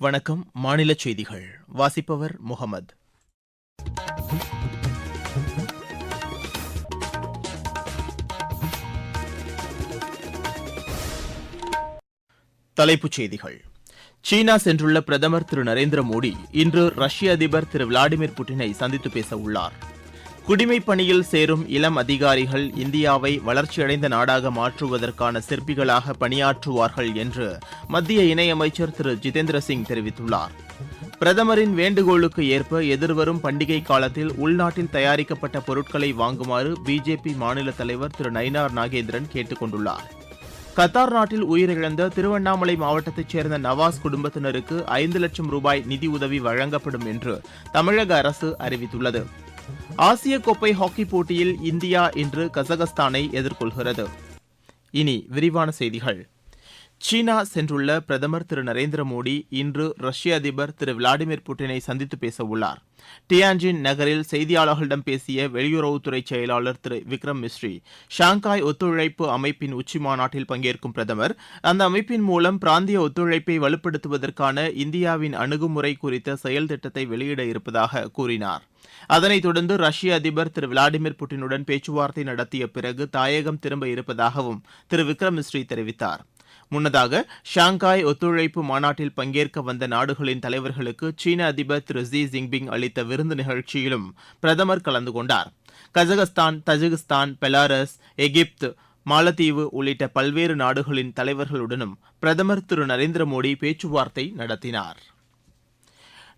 வணக்கம் மாநில செய்திகள். வாசிப்பவர் முகமது. தலைப்புச் செய்திகள். சீனா சென்றுள்ள பிரதமர் திரு நரேந்திர மோடி இன்று ரஷ்ய அதிபர் திரு விளாடிமிர் புட்டினை சந்தித்து பேச உள்ளார். குடிமைப் பணியில் சேரும் இளம் அதிகாரிகள் இந்தியாவை வளர்ச்சியடைந்த நாடாக மாற்றுவதற்கான சிற்பிகளாக பணியாற்றுவார்கள் என்று மத்திய இணையமைச்சர் திரு ஜிதேந்திர சிங் தெரிவித்துள்ளார். பிரதமரின் வேண்டுகோளுக்கு ஏற்ப எதிர்வரும் பண்டிகை காலத்தில் உள்நாட்டில் தயாரிக்கப்பட்ட பொருட்களை வாங்குமாறு பிஜேபி மாநில தலைவர் திரு நயினார் நாகேந்திரன் கேட்டுக் கொண்டுள்ளார். கத்தார் நாட்டில் உயிரிழந்த திருவண்ணாமலை மாவட்டத்தைச் சேர்ந்த நவாஸ் குடும்பத்தினருக்கு ஐந்து லட்சம் ரூபாய் நிதி உதவி வழங்கப்படும் என்று தமிழக அரசு அறிவித்துள்ளது. ஆசிய கோப்பை ஹாக்கி போட்டியில் இந்தியா இன்று கசகஸ்தானை எதிர்கொள்கிறது. இனி விரிவான செய்திகள். சீனா சென்றுள்ள பிரதமர் திரு நரேந்திர மோடி இன்று ரஷ்ய அதிபர் திரு விளாடிமிர் புட்டினை சந்தித்து பேச உள்ளார். டியான்ஜின் நகரில் செய்தியாளர்களிடம் பேசிய வெளியுறவுத்துறை செயலாளர் திரு விக்ரம் மிஸ்ரி ஷாங்காய் ஒத்துழைப்பு அமைப்பின் உச்சி மாநாட்டில் பங்கேற்கும் பிரதமர் அந்த அமைப்பின் மூலம் பிராந்திய ஒத்துழைப்பை வலுப்படுத்துவதற்கான இந்தியாவின் அணுகுமுறை குறித்த செயல் திட்டத்தை வெளியிட இருப்பதாக கூறினார். அதனைத் தொடர்ந்து ரஷ்ய அதிபர் திரு விளாடிமிர் புட்டினுடன் பேச்சுவார்த்தை நடத்திய பிறகு தாயகம் திரும்ப இருப்பதாகவும் திரு விக்ரம் மிஸ்ரி தெரிவித்தார். முன்னதாக ஷாங்காய் ஒத்துழைப்பு மாநாட்டில் பங்கேற்க வந்த நாடுகளின் தலைவர்களுக்கு சீன அதிபர் திரு ஜி ஜின்பிங் அளித்த விருந்து நிகழ்ச்சியிலும் பிரதமர் கலந்து கொண்டார். கஜகஸ்தான் தஜிகிஸ்தான் பெலாரஸ் எகிப்து மாலத்தீவு உள்ளிட்ட பல்வேறு நாடுகளின் தலைவர்களுடனும் பிரதமர் திரு நரேந்திர மோடி பேச்சுவார்த்தை நடத்தினார்.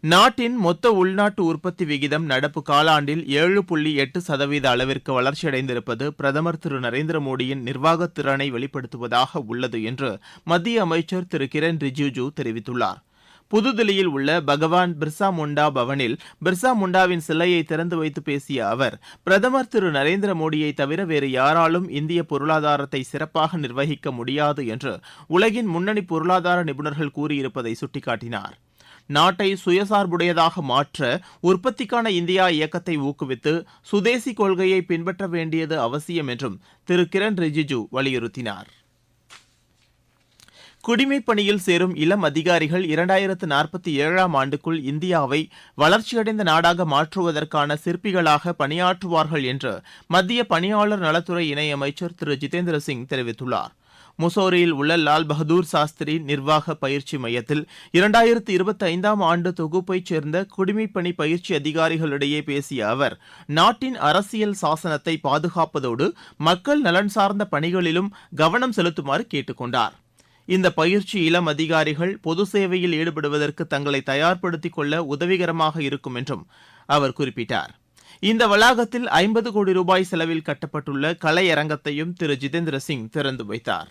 நாட்டின் மொத்த உள்நாட்டு உற்பத்தி விகிதம் நடப்பு காலாண்டில் ஏழு புள்ளி எட்டு சதவீத அளவிற்கு வளர்ச்சியடைந்திருப்பது பிரதமர் திரு நரேந்திர மோடியின் நிர்வாகத் திறனை வெளிப்படுத்துவதாக உள்ளது என்று மத்திய அமைச்சர் திரு கிரண் ரிஜிஜூ தெரிவித்துள்ளார். புதுதில்லியில் உள்ள பகவான் பிர்சா முண்டா பவனில் பிர்சா முண்டாவின் சிலையை திறந்து வைத்து பேசிய அவர் பிரதமர் திரு நரேந்திர மோடியை தவிர வேறு யாராலும் இந்திய பொருளாதாரத்தை சிறப்பாக நிர்வகிக்க முடியாது என்று உலகின் முன்னணி பொருளாதார நிபுணர்கள் கூறியிருப்பதை சுட்டிக்காட்டினார். நாட்டை சுயசார்புடையதாக மாற்ற உற்பத்திக்கான இந்தியா இயக்கத்தை ஊக்குவித்து சுதேசி கொள்கையை பின்பற்ற வேண்டியது அவசியம் என்றும் திரு. கிரண் ரிஜிஜு வலியுறுத்தினார். குடிமைப் பணியில் சேரும் இளம் அதிகாரிகள் இரண்டாயிரத்து நாற்பத்தி ஏழாம் ஆண்டுக்குள் இந்தியாவை வளர்ச்சியடைந்த நாடாக மாற்றுவதற்கான சிற்பிகளாக பணியாற்றுவார்கள் என்று மத்திய பணியாளர் நலத்துறை இணையமைச்சர் திரு. ஜிதேந்திர சிங் தெரிவித்துள்ளார். முசோரியில் உள்ள லால் பகதூர் சாஸ்திரி நிர்வாக பயிற்சி மையத்தில் இரண்டாயிரத்து இருபத்தி ஐந்தாம் ஆண்டு தொகுப்பைச் சேர்ந்த குடிமைப்பணி பயிற்சி அதிகாரிகளிடையே பேசிய அவர் நாட்டின் அரசியல் சாசனத்தை பாதுகாப்பதோடு மக்கள் நலன் சார்ந்த பணிகளிலும் கவனம் செலுத்துமாறு கேட்டுக் கொண்டார். இந்த பயிற்சி இளம் அதிகாரிகள் பொது சேவையில் ஈடுபடுவதற்கு தங்களை தயார்படுத்திக் கொள்ள உதவிகரமாக இருக்கும் என்றும் அவர் குறிப்பிட்டார். இந்த வளாகத்தில் ஐம்பது கோடி ரூபாய் செலவில் கட்டப்பட்டுள்ள கலையரங்கத்தையும் திரு. ஜிதேந்திர சிங் திறந்து வைத்தார்.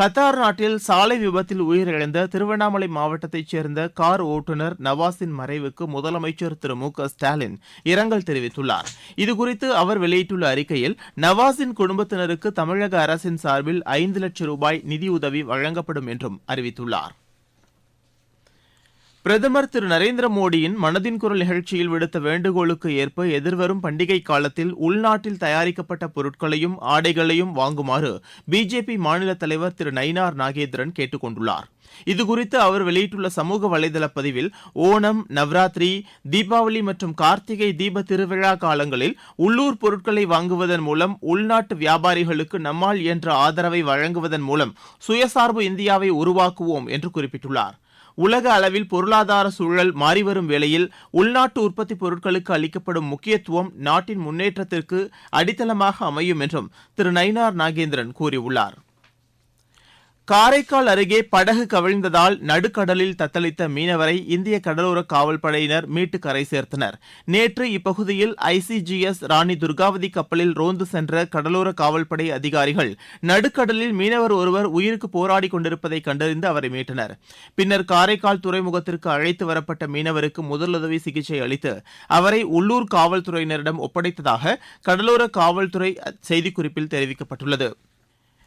கத்தார் நாட்டில் சாலை விபத்தில் உயிரிழந்த திருவண்ணாமலை மாவட்டத்தைச் சேர்ந்த கார் ஓட்டுநர் நவாஸின் மறைவுக்கு முதலமைச்சர் திரு மு ஸ்டாலின் இரங்கல் தெரிவித்துள்ளார். இதுகுறித்து அவர் வெளியிட்டுள்ள அறிக்கையில் நவாஸின் குடும்பத்தினருக்கு தமிழக அரசின் சார்பில் ஐந்து லட்சம் ரூபாய் நிதியுதவி வழங்கப்படும் என்றும் அறிவித்துள்ளார். பிரதமர் திரு நரேந்திர மோடியின் மனதின் குரல் நிகழ்ச்சியில் விடுத்த வேண்டுகோளுக்கு ஏற்ப எதிர்வரும் பண்டிகை காலத்தில் உள்நாட்டில் தயாரிக்கப்பட்ட பொருட்களையும் ஆடைகளையும் வாங்குமாறு பிஜேபி மாநில தலைவர் திரு நயினார் நாகேந்திரன் கேட்டுக் கொண்டுள்ளார். இதுகுறித்து அவர் வெளியிட்டுள்ள சமூக வலைதள பதிவில் ஓணம் நவராத்திரி தீபாவளி மற்றும் கார்த்திகை தீப திருவிழா காலங்களில் உள்ளூர் பொருட்களை வாங்குவதன் மூலம் உள்நாட்டு வியாபாரிகளுக்கு நம்மால் என்ற ஆதரவை வழங்குவதன் மூலம் சுயசார்பு இந்தியாவை உருவாக்குவோம் என்று குறிப்பிட்டுள்ளார். உலக அளவில் பொருளாதார சூழல் மாறிவரும் வேளையில் உள்நாட்டு உற்பத்தி பொருட்களுக்கு அளிக்கப்படும் முக்கியத்துவம் நாட்டின் முன்னேற்றத்திற்கு அடித்தளமாக அமையும் என்றும் திரு நயினார் நாகேந்திரன் கூறியுள்ளார். காரைக்கால் அருகே படகு கவிழ்ந்ததால் நடுக்கடலில் தத்தளித்த மீனவரை இந்திய கடலோர காவல்படையினர் மீட்டு கரை சேர்த்தனர். நேற்று இப்பகுதியில் ஐசிஜிஎஸ் ராணி துர்காவதி கப்பலில் ரோந்து சென்ற கடலோர காவல்படை அதிகாரிகள் நடுக்கடலில் மீனவர் ஒருவர் உயிருக்கு போராடி கொண்டிருப்பதை கண்டறிந்து அவரை மீட்டனர். பின்னர் காரைக்கால் துறைமுகத்திற்கு அழைத்து வரப்பட்ட மீனவருக்கு முதலுதவி சிகிச்சை அளித்து அவரை உள்ளூர் காவல்துறையினரிடம் ஒப்படைத்ததாக கடலோர காவல்துறை செய்திக்குறிப்பில் தெரிவிக்கப்பட்டுள்ளது.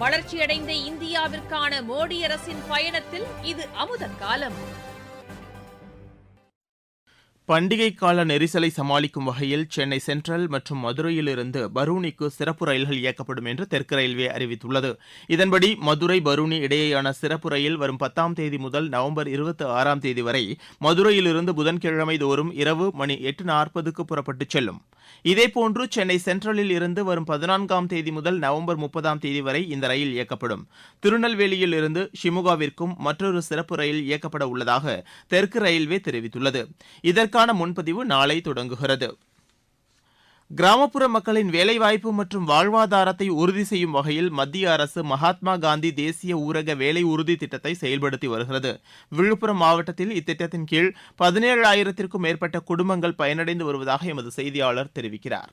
வளர்ச்சியடைந்த இந்தியாவிற்கான மோடி அரசின் பயணத்தில் இது அமுத காலம். பண்டிகை கால நெரிசலை சமாளிக்கும் வகையில் சென்னை சென்ட்ரல் மற்றும் மதுரையிலிருந்து பரூனிக்கு சிறப்பு ரயில்கள் இயக்கப்படும் என்று தெற்கு ரயில்வே அறிவித்துள்ளது. இதன்படி மதுரை பரூனி இடையேயான சிறப்பு ரயில் வரும் பத்தாம் தேதி முதல் நவம்பர் இருபத்தி ஆறாம் தேதி வரை மதுரையிலிருந்து புதன்கிழமை தோறும் இரவு மணி எட்டு நாற்பதுக்கு புறப்பட்டுச் செல்லும். இதேபோன்று சென்னை சென்ட்ரலில் இருந்து வரும் பதினான்காம் தேதி முதல் நவம்பர் முப்பதாம் தேதி வரை இந்த ரயில் இயக்கப்படும். திருநெல்வேலியில் இருந்து ஷிமுகாவிற்கும் மற்றொரு சிறப்பு ரயில் இயக்கப்பட உள்ளதாக தெற்கு ரயில்வே தெரிவித்துள்ளது. இதற்கான முன்பதிவு நாளை தொடங்குகிறது. கிராமப்புற மக்களின் வேலைவாய்ப்பு மற்றும் வாழ்வாதாரத்தை உறுதி செய்யும் வகையில் மத்திய அரசு மகாத்மா காந்தி தேசிய ஊரக வேலை உறுதி திட்டத்தை செயல்படுத்தி வருகிறது. விழுப்புரம் மாவட்டத்தில் இத்திட்டத்தின் கீழ் பதினேழாயிரத்திற்கும் மேற்பட்ட குடும்பங்கள் பயனடைந்து வருவதாக எமது செய்தியாளர் தெரிவிக்கிறார்.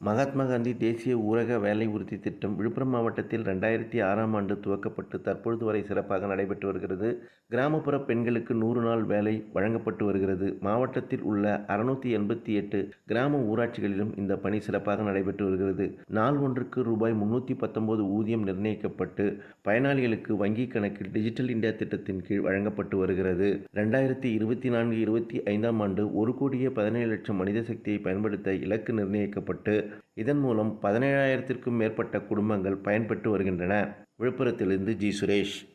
மகாத்மா காந்தி தேசிய ஊரக வேலை உறுதி திட்டம் விழுப்புரம் மாவட்டத்தில் ரெண்டாயிரத்தி ஆறாம் ஆண்டு துவக்கப்பட்டு தற்பொழுது வரை சிறப்பாக நடைபெற்று வருகிறது. கிராமப்புற பெண்களுக்கு நூறு நாள் வேலை வழங்கப்பட்டு வருகிறது. மாவட்டத்தில் உள்ள அறுநூத்தி எண்பத்தி எட்டு கிராம ஊராட்சிகளிலும் இந்த பணி சிறப்பாக நடைபெற்று வருகிறது. நாள் ஒன்றுக்கு ரூபாய் முன்னூற்றி பத்தொன்பது ஊதியம் நிர்ணயிக்கப்பட்டு பயனாளிகளுக்கு வங்கி கணக்கில் டிஜிட்டல் இந்தியா திட்டத்தின் கீழ் வழங்கப்பட்டு வருகிறது. ரெண்டாயிரத்தி இருபத்தி நான்கு இருபத்தி ஐந்தாம் ஆண்டு ஒரு கோடியே பதினேழு லட்சம் மனித சக்தியை பயன்படுத்த இலக்கு நிர்ணயிக்கப்பட்டு இதன் மூலம் பதினேழாயிரத்திற்கும் மேற்பட்ட குடும்பங்கள் பயன்பெற்று வருகின்றன. விழுப்புரத்திலிருந்து ஜி. சுரேஷ்.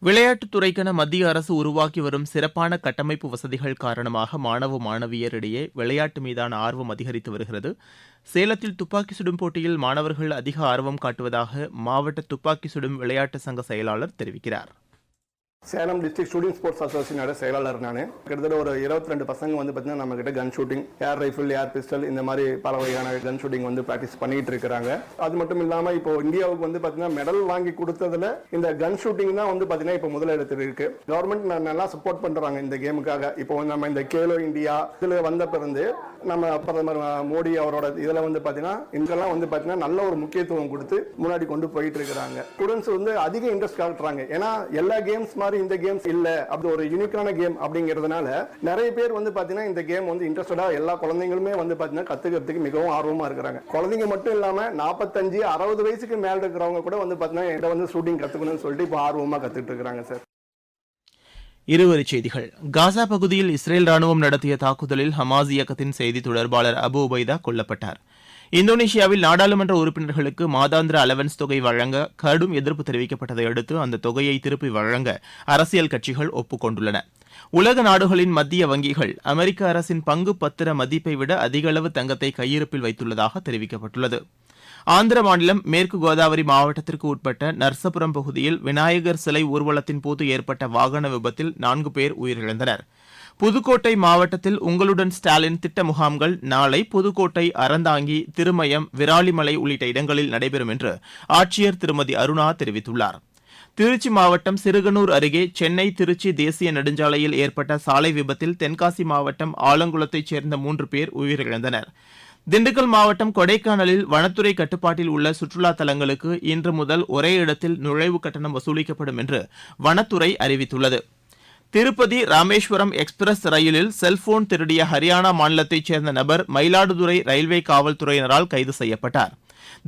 விளையாட்டுத் துறைக்கென மத்திய அரசு உருவாக்கி வரும் சிறப்பான கட்டமைப்பு வசதிகள் காரணமாக மாணவ மாணவியரிடையே விளையாட்டு மீதான ஆர்வம் அதிகரித்து வருகிறது. சேலத்தில் துப்பாக்கி சுடும் போட்டியில் மாணவர்கள் அதிக ஆர்வம் காட்டுவதாக மாவட்ட துப்பாக்கி சுடும் விளையாட்டு சங்க செயலாளர் தெரிவிக்கிறார். சேலம் டிஸ்ட்ரிக்ட் ஸ்டூடெண்ட் ஸ்போர்ட்ஸ் அசோசியேஷனோட செயலாளர் நான். கிட்டத்தட்ட ஒரு இருபத்தி ரெண்டு பசங்க வந்து பார்த்தீங்கன்னா நம்ம கிட்ட gun shooting air rifle air pistol இந்த மாதிரி பல வகையான கன் ஷூட்டிங் வந்து ப்ராக்டிஸ் பண்ணிட்டு இருக்கிறாங்க. அது மட்டும் இல்லாமல் இப்போ இந்தியாவுக்கு வந்து பார்த்தீங்கன்னா மெடல் வாங்கி கொடுத்ததுல இந்த கன் ஷூட்டிங் தான் வந்து பார்த்தீங்கன்னா இப்போ முதலிடத்தில் இருக்கு. கவர்மெண்ட் நல்லா சப்போர்ட் பண்றாங்க இந்த கேமுக்காக இப்போ நம்ம இந்த கேலோ இந்தியா இதில் வந்த பிறந்து நம்ம பிரதமர் மோடி அவரோட இதில் வந்து பார்த்தீங்கன்னா இங்கெல்லாம் வந்து பார்த்தீங்கன்னா நல்ல ஒரு முக்கியத்துவம் கொடுத்து முன்னாடி கொண்டு போயிட்டு இருக்கிறாங்க. ஸ்டூடெண்ட்ஸ் வந்து அதிக இன்ட்ரெஸ்ட் காட்டுறாங்க. ஏன்னா எல்லா கேம்ஸ் மாதிரி இந்த கேம்ஸ் இல்ல அப்படி ஒரு யூனிக்கான கேம் அப்படிங்கிறதுனால நிறைய பேர் வந்து பாத்தீங்கன்னா இந்த கேம் வந்து இன்ட்ரெஸ்டடா எல்லா குழந்தைங்களுமே வந்து பாத்தீங்கன்னா கத்துக்கிறதுக்கு மிகவும் ஆர்வமா இருக்கிறாங்க. குழந்தைங்க மட்டும் இல்லாம நாற்பத்தஞ்சு அறுபது வயசுக்கு மேல இருக்கிறவங்க கூட வந்து பாத்தீங்கன்னா இதை வந்து ஷூட்டிங் கத்துக்கணும்னு சொல்லிட்டு இப்போ ஆர்வமா கத்துட்டு இருக்கிறாங்க சார் இருவரி செய்திகள். காசா பகுதியில் இஸ்ரேல் ராணுவம் நடத்திய தாக்குதலில் ஹமாஸ் இயக்கத்தின் செய்தி தொடர்பாளர் அபு உபைதா கொல்லப்பட்டார். இந்தோனேஷியாவில் நாடாளுமன்ற உறுப்பினர்களுக்கு மாதாந்திர அலவன்ஸ் தொகை வழங்க கடும் எதிர்ப்பு தெரிவிக்கப்பட்டதை அடுத்து அந்த தொகையை திருப்பி வழங்க அரசியல் கட்சிகள் ஒப்புக்கொண்டுள்ளன. உலக நாடுகளின் மத்திய வங்கிகள் அமெரிக்க அரசின் பங்கு பத்திர மதிப்பை விட அதிக அளவு தங்கத்தை கையிருப்பில் வைத்துள்ளதாக தெரிவிக்கப்பட்டுள்ளது. ஆந்திர மாநிலம் மேற்கு கோதாவரி மாவட்டத்திற்கு உட்பட்ட நர்சபுரம் பகுதியில் விநாயகர் சிலை ஊர்வலத்தின் போது ஏற்பட்ட வாகன விபத்தில் நான்கு பேர் உயிரிழந்தனர். புதுக்கோட்டை மாவட்டத்தில் உங்களுடன் ஸ்டாலின் திட்ட முகாம்கள் நாளை புதுக்கோட்டை அறந்தாங்கி திருமயம் விராலிமலை உள்ளிட்ட இடங்களில் நடைபெறும் என்று ஆட்சியர் திருமதி அருணா தெரிவித்துள்ளார். திருச்சி மாவட்டம் சிறுகனூர் அருகே சென்னை திருச்சி தேசிய நெடுஞ்சாலையில் ஏற்பட்ட சாலை விபத்தில் தென்காசி மாவட்டம் ஆலங்குளத்தைச் சேர்ந்த மூன்று பேர் உயிரிழந்தனர். திண்டுக்கல் மாவட்டம் கொடைக்கானலில் வனத்துறை கட்டுப்பாட்டில் உள்ள சுற்றுலா தலங்களுக்கு இன்று முதல் ஒரே இடத்தில் நுழைவு கட்டணம் வசூலிக்கப்படும் என்று வனத்துறை அறிவித்துள்ளது. திருப்பதி ராமேஸ்வரம் எக்ஸ்பிரஸ் ரயிலில் செல்போன் திருடிய ஹரியானா மாநிலத்தைச் சேர்ந்த நபர் மயிலாடுதுறை ரயில்வே காவல்துறையினரால் கைது செய்யப்பட்டார்.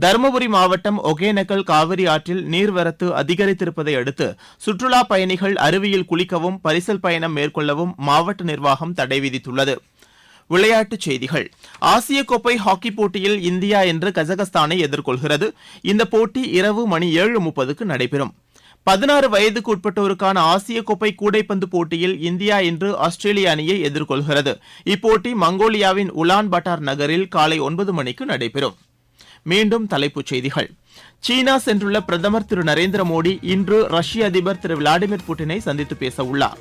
தருமபுரி மாவட்டம் ஒகேனக்கல் காவிரி ஆற்றில் நீர்வரத்து அதிகரித்திருப்பதை அடுத்து சுற்றுலா பயணிகள் அருவியில் குளிக்கவும் பரிசல் பயணம் மேற்கொள்ளவும் மாவட்ட நிர்வாகம் தடை விதித்துள்ளது. விளையாட்டுச் செய்திகள். ஆசிய கோப்பை ஹாக்கி போட்டியில் இந்தியா இன்று கஜகஸ்தானை எதிர்கொள்கிறது. இந்த போட்டி இரவு மணி ஏழு முப்பதுக்கு நடைபெறும். பதினாறு வயதுக்கு உட்பட்டோருக்கான ஆசிய கோப்பை கூடைப்பந்து போட்டியில் இந்தியா இன்று ஆஸ்திரேலிய அணியை எதிர்கொள்கிறது. இப்போட்டி மங்கோலியாவின் உலான் பட்டார் நகரில் காலை ஒன்பது மணிக்கு நடைபெறும். மீண்டும் தலைப்புச் செய்திகள். சீனா சென்றுள்ள பிரதமர் திரு நரேந்திர மோடி இன்று ரஷ்ய அதிபர் திரு விளாடிமிர் புட்டினை சந்தித்து பேச உள்ளார்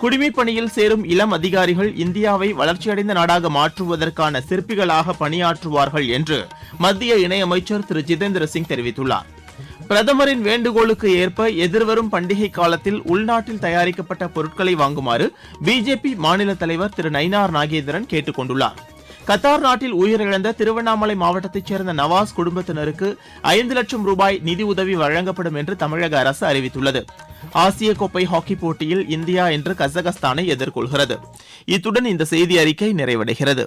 குடிமைப் பணியில் சேரும் இளம் அதிகாரிகள் இந்தியாவை வளர்ச்சியடைந்த நாடாக மாற்றுவதற்கான சிற்பிகளாக பணியாற்றுவார்கள் என்று மத்திய இணையமைச்சர் திரு ஜிதேந்திர சிங் தெரிவித்துள்ளார். பிரதமரின் வேண்டுகோளுக்கு ஏற்ப எதிர்வரும் பண்டிகை காலத்தில் உள்நாட்டில் தயாரிக்கப்பட்ட பொருட்களை வாங்குமாறு பிஜேபி மாநில தலைவர் திரு நயினார் நாகேந்திரன் கேட்டுக் கொண்டுள்ளார் கத்தார் நாட்டில் உயிரிழந்த திருவண்ணாமலை மாவட்டத்தைச் சேர்ந்த நவாஸ் குடும்பத்தினருக்கு ஐந்து லட்சம் ரூபாய் நிதி உதவி வழங்கப்படும் என்று தமிழக அரசு அறிவித்துள்ளது. ஆசிய கோப்பை ஹாக்கி போட்டியில் இந்தியா இன்று கசகஸ்தானை எதிர்கொள்கிறது. இத்துடன் இந்த செய்தி அறிக்கை நிறைவடைகிறது.